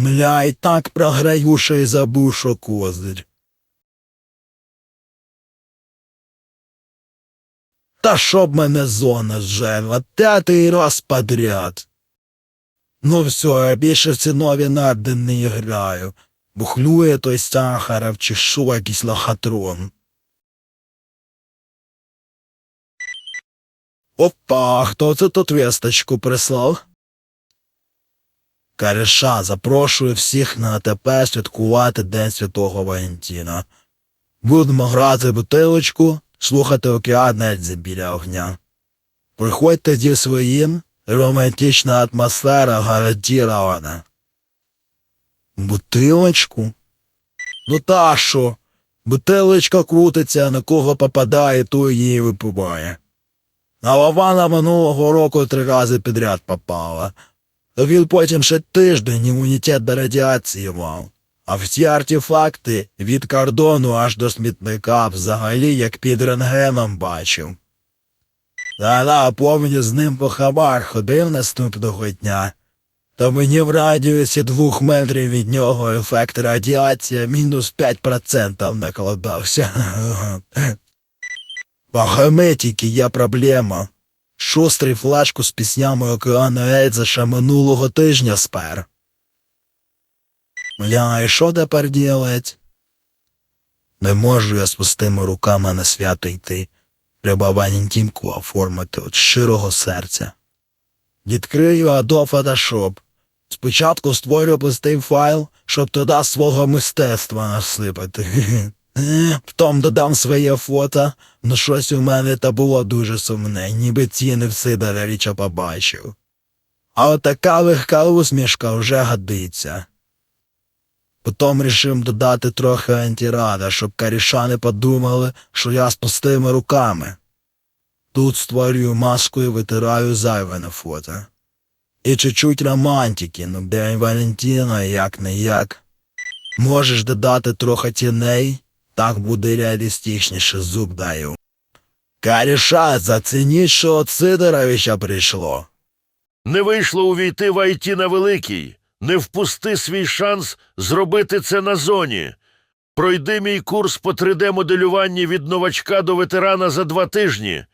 Мля, і так програю, що й забув, що козир. Та щоб мене зона зжерла, п'ятий раз подряд. Ну все, я більше в ці нові нарди не граю. Бухлює той Сахаров чи що якийсь лохотрон. Опа, хто це тут весточку прислав? Кариша, запрошую всіх на АТП святкувати День Святого Валентина. Будемо грати бутилочку, слухати океан біля огня. Приходьте зі своїм, романтична атмосфера гарантірована. Бутилочку? Ну та що? Бутилочка крутиться, на кого попадає, той її випиває. А Лавана минулого року три рази підряд попала. А він потім ще тиждень імунітет до радіації мав. А всі артефакти від кордону аж до смітника взагалі як під рентгеном бачив. Та-да, повні з ним по хабар ходив наступного дня. То мені в радіусі двох метрів від нього ефект радіації мінус 5% накладався. Багаметики є проблема. Шустрий флешку з піснями океану Ельза ще минулого тижня спер. Бля, і що тепер ділать? Не можу я з пустими руками на свято йти. Треба Валентинку оформити від щирого серця. Відкрию Adobe Photoshop. Спочатку створю пустий файл, щоб туди свого мистецтва насипати. Потім додам своє фото, ну щось у мене та було дуже сумне, ніби ціни в Сидоровича побачив. А от така легка усмішка вже годиться. Потім рішив додати трохи антирада, щоб каріша не подумали, що я з пустими руками. Тут створюю маску і витираю зайве на фото. І чуть-чуть романтики, ну День Валентина, як не як. Можеш додати трохи тіней, так буде реалістичніше зуб даю. Каріша, зацініть, що от Сидоровича прийшло. Не вийшло увійти в АйТі на великий. Не впусти свій шанс зробити це на зоні. Пройди мій курс по 3D-моделюванні від новачка до ветерана за два тижні.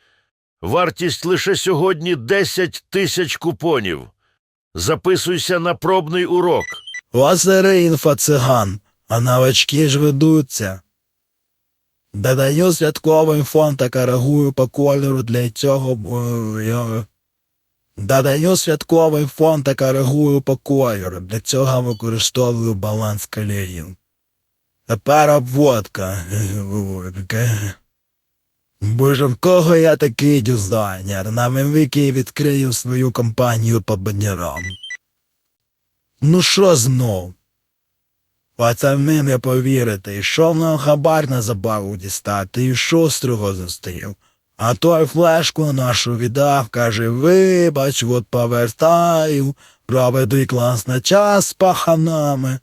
Вартість лише сьогодні 10 тисяч купонів. Записуйся на пробний урок. Лазери інфоциган, а новачки ж ведуться. Додаю святковий фон та коригую по кольору для цього. е, Додаю святковий фон та коригую по кольору. Для цього використовую баланс кольорів. Тепер обводка. Боже, в кого я такий дизайнер? На великий відкрию свою компанію по банерам. Ну що знов? Пацани не повірите, йшов на хабар на забаву дістати і шострого зустрів. А той флешку нашу віддав, каже, вибач, от повертаю, проведи класний час з паханами.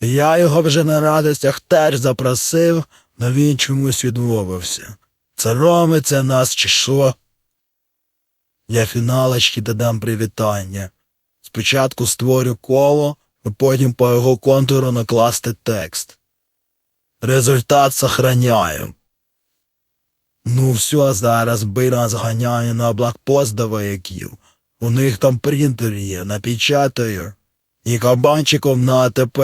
Я його вже на радостях теж запросив, но він чомусь відмовився. Це ромиться нас чи що? Я фіналочки додам привітання. Спочатку створю коло, потім по його контуру накласти текст. Результат сохраняю. Ну все, зараз бира зганяю на блокпост до вояків. У них там принтер є, напечатаю. І кабанчиком на АТП,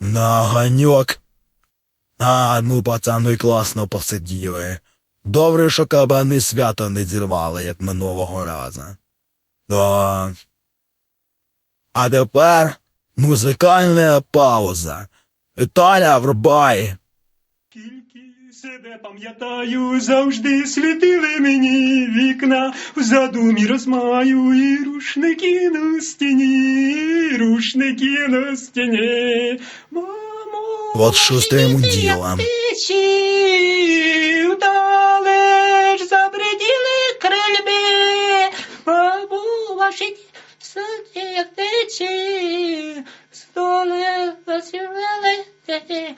на ганьок. А, ну пацани класно посиділи. Добре, що кабани свято не зірвали, як минулого разу. Да. А тепер Музикальна пауза. Таля врубай. Тільки себе пам'ятаю, завжди світили мені вікна, в задумі розмаю і рушники на стіні, рушники на стіні. Мамо, От що з тим ділом. Вдалеж забриділи крильби, бабу ваші садки як течі. Soon it was revealed that. he